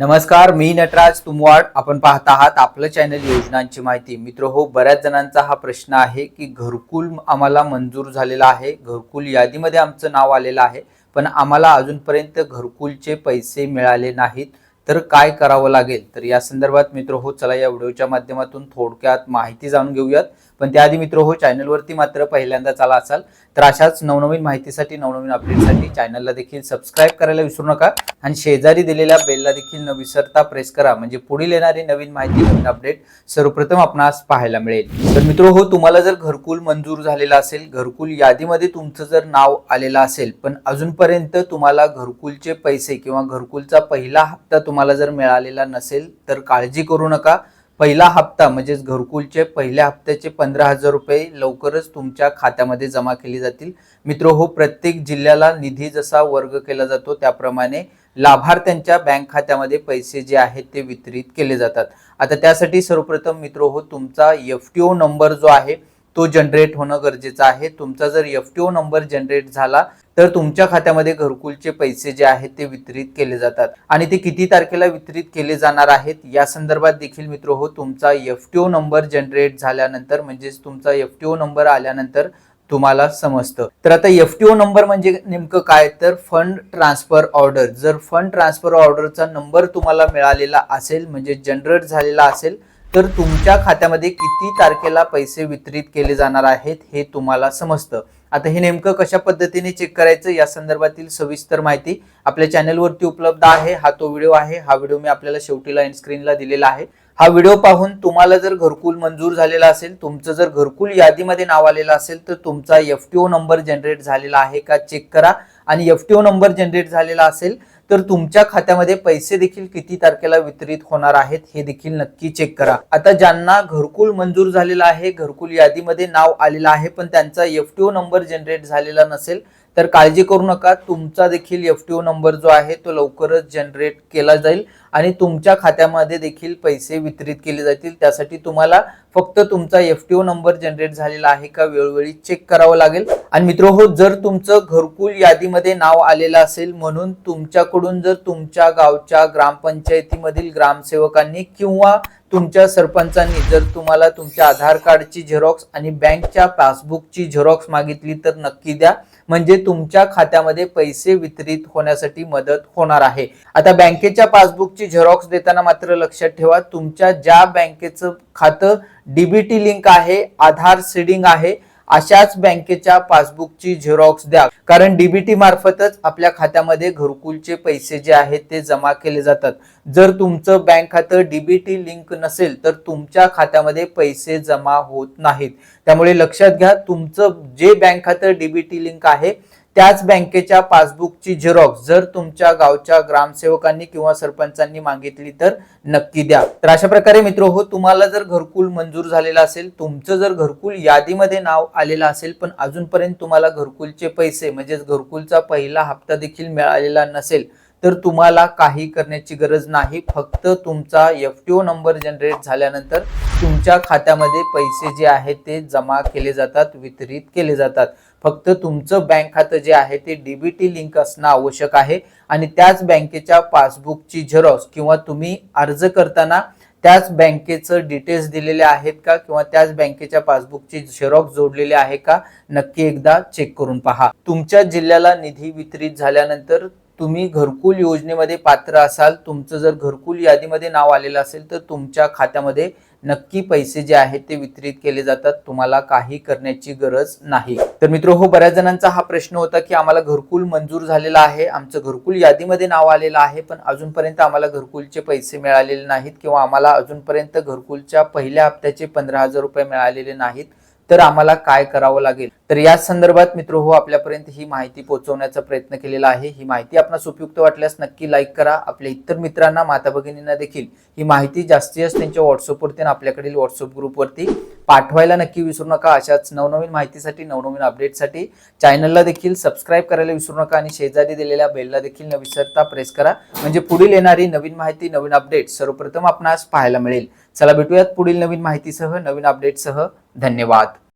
नमस्कार मी नटराज तुमवाड. आपण पाहत आहात आपलं चॅनल योजनांची माहिती. मित्र हो बऱ्याच जणांचा हा प्रश्न आहे की घरकुल आम्हाला मंजूर झालेला आहे. घरकुल यादीमध्ये आमचं नाव आलेलं आहे. पण आम्हाला अजूनपर्यंत घरकुलचे पैसे मिळाले नाहीत. तर काय करावं लागेल? तर या संदर्भात मित्र हो चला या व्हिडिओच्या माध्यमातून थोडक्यात माहिती जाणून घेऊयात. पण त्याआधी मित्र हो चॅनलवरती मात्र पहिल्यांदा चाला असाल तर अशाच नवनवीन माहितीसाठी नवनवीन अपडेटसाठी चॅनलला देखील सबस्क्राईब करायला विसरू नका. आणि शेजारी दिलेल्या बेलला देखील न विसरता प्रेस करा. म्हणजे पुढील येणारी नवीन माहिती नवीन अपडेट सर्वप्रथम आपणास पाहायला मिळेल. तर मित्र हो तुम्हाला जर घरकुल मंजूर झालेला असेल घरकुल यादीमध्ये तुमचं जर नाव आलेलं असेल पण अजूनपर्यंत तुम्हाला घरकुलचे पैसे किंवा घरकुलचा पहिला हप्ता तुम्हाला जर मिळालेला नसेल तर काळजी करू नका. पहिला हप्ता म्हणजेच घरकुलचे पहिल्या हप्त्याचे पंधरा हजार रुपये लवकरच तुमच्या खात्यामध्ये जमा केले जातील. मित्र हो प्रत्येक जिल्ह्याला निधी जसा वर्ग केला जातो त्याप्रमाणे लाभार्थ्यांच्या बँक खात्यामध्ये पैसे जे आहेत ते वितरित केले जातात. आता त्यासाठी सर्वप्रथम मित्र हो तुमचा एफ टी ओ नंबर जो आहे तो जनरेट होणं गरजेचं आहे. तुमचा जर F T O number generate झाला तर तुमच्या खात्यामध्ये घरकुलचे पैसे जे आहेत ते वितरित केले जातात. आणि ते किती तारखेला वितरित केले जाणार आहेत या संदर्भात देखील मित्र हो तुमचा F T O number generate झाल्यानंतर म्हणजेच तुमचा एफ टी ओ नंबर आल्यानंतर तुम्हाला समजतं. तर आता एफ टी ओ नंबर म्हणजे नेमकं काय? तर फंड ट्रान्सफर ऑर्डर जर फंड ट्रान्सफर ऑर्डरचा नंबर तुम्हाला मिळालेला असेल म्हणजे जनरेट झालेला असेल तर तुमच्या खात्यामध्ये किती तारखेला पैसे वितरित केले जाणार आहेत हे तुम्हाला समजतं. आता हे नेमकं कशा पद्धतीने चेक करायचं या संदर्भातील सविस्तर माहिती आपल्या चॅनलवरती उपलब्ध आहे. हा तो व्हिडिओ आहे. हा व्हिडिओ मी आपल्याला शेवटीला लाईन स्क्रीनला दिलेला आहे. हा व्हिडिओ पाहून तुम्हाला जर घरकुल मंजूर झालेला असेल तुमचं जर घरकुल यादीमध्ये नाव आलेलं असेल तर तुमचा F T O number generate झालेला आहे का? चेक करा. आणि F T O number generate झालेला असेल तर तुमच्या खात्यामध्ये पैसे देखील किती तारखेला वितरित होणार आहेत हे देखील नक्की चेक करा. आता ज्यांना घरकुल मंजूर झालेला आहे घरकुल यादीमध्ये नाव आलेलं आहे पण त्यांचा F T O number generate झालेला नसेल तर काळजी करू नका. तुमचा देखील एफ टी ओ नंबर जो आहे तो लवकरच जनरेट केला जाईल आणि तुमच्या खात्यामध्ये देखील पैसे वितरित केले जातील. त्यासाठी तुम्हाला फक्त तुमचा F T O number generate झालेला आहे का वेळोवेळी चेक करावं लागेल. आणि मित्र हो जर तुमचं घरकुल यादीमध्ये नाव आलेलं असेल म्हणून तुमच्याकडून जर तुमच्या गावच्या ग्रामपंचायतीमधील ग्रामसेवकांनी किंवा तुमच्या सरपंचांनी जर तुम्हाला तुमच्या आधार कार्डची झेरॉक्स आणि बँकच्या पासबुकची झेरॉक्स मागितली तर नक्की द्या. म्हणजे तुमच्या खात्यामध्ये पैसे वितरित होण्यासाठी मदत होणार आहे. आता बँकेच्या पासबुकची झेरॉक्स देताना मात्र लक्षात ठेवा तुमच्या ज्या बँकेचं खातं डीबीटी लिंक आहे आधार सीडिंग आहे अशाच बँकेच्या पासबुकची झेरॉक्स द्या. कारण डीबीटी मार्फतच आपल्या खात्यामध्ये घरकुलचे पैसे जे आहेत ते जमा केले जातात. जर तुमचं बँक खातं डीबीटी लिंक नसेल तर तुमच्या खात्यामध्ये पैसे जमा होत नाहीत. त्यामुळे लक्षात घ्या तुमचं जे बँक खातं डीबीटी लिंक आहे त्याच बँकेच्या पासबुकची झेरॉक्स जर तुमच्या गावच्या ग्रामसेवकांनी किंवा सरपंचांनी मागितली तर नक्की द्या. तर अशा प्रकारे मित्र हो तुम्हाला जर घरकुल मंजूर झालेलं असेल तुमचं जर घरकुल यादीमध्ये नाव आलेलं असेल पण अजूनपर्यंत तुम्हाला घरकुलचे पैसे म्हणजेच घरकुलचा पहिला हप्ता देखील मिळालेला नसेल तर तुम्हाला काही करण्याची गरज नाही. फक्त तुमचा F T O number generate झाल्यानंतर तुमच्या खात्यामध्ये पैसे जे आहेत ते जमा केले जातात वितरित केले जातात. फक्त तुमचं बँक खातं जे आहे ते डीबीटी लिंक असणं आवश्यक आहे. आणि त्याच बँकेच्या पासबुकची झेरॉक्स किंवा तुम्ही अर्ज करताना त्याच बँकेचं डिटेल्स दिलेले आहेत का? किंवा त्याच बँकेच्या पासबुकची झेरॉक्स जोडलेले आहे का? नक्की एकदा चेक करून पहा. तुमच्या जिल्ह्याला निधी वितरित झाल्यानंतर तुम्ही घरकुल योजनेमध्ये पात्र असाल तुमचं जर घरकुल यादीमध्ये नाव आलेलं असेल तर तुमच्या खात्यामध्ये नक्की पैसे जे आहेत ते वितरित केले जातात. तुम्हाला काही करण्याची गरज नाही. तर मित्र हो बऱ्याच जणांचा हा प्रश्न होता की आम्हाला घरकुल मंजूर झालेला आहे आमचं घरकुल यादीमध्ये नाव आलेलं आहे पण अजूनपर्यंत आम्हाला घरकुलचे पैसे मिळालेले नाहीत किंवा आम्हाला अजूनपर्यंत घरकुलच्या पहिल्या हप्त्याचे पंधरा हजार रुपये मिळालेले नाहीत. तर आम्हाला काय करावं लागेल? तर या संदर्भात मित्र हो आपल्यापर्यंत ही माहिती पोहोचवण्याचा प्रयत्न केलेला आहे. ही माहिती आपणास उपयुक्त वाटल्यास नक्की लाईक करा. आपल्या इतर मित्रांना माता भगिनींना देखील ही माहिती जास्तीत जास्त त्यांच्या व्हॉट्सअपवरती आणि आपल्याकडील व्हॉट्सअप ग्रुपवरती पाठवायला नक्की विसरू नका. अशाच नवनवीन माहितीसाठी नवनवीन अपडेटसाठी चॅनलला देखील सबस्क्राईब करायला विसरू नका आणि शेजारी दिलेल्या बेलला देखील न विसरता प्रेस करा. म्हणजे पुढील येणारी नवीन माहिती नवीन अपडेट सर्वप्रथम आपणास पाहायला मिळेल. चला भेटूयात पुढील नवीन माहितीसह नवीन अपडेटसह धन्यवाद.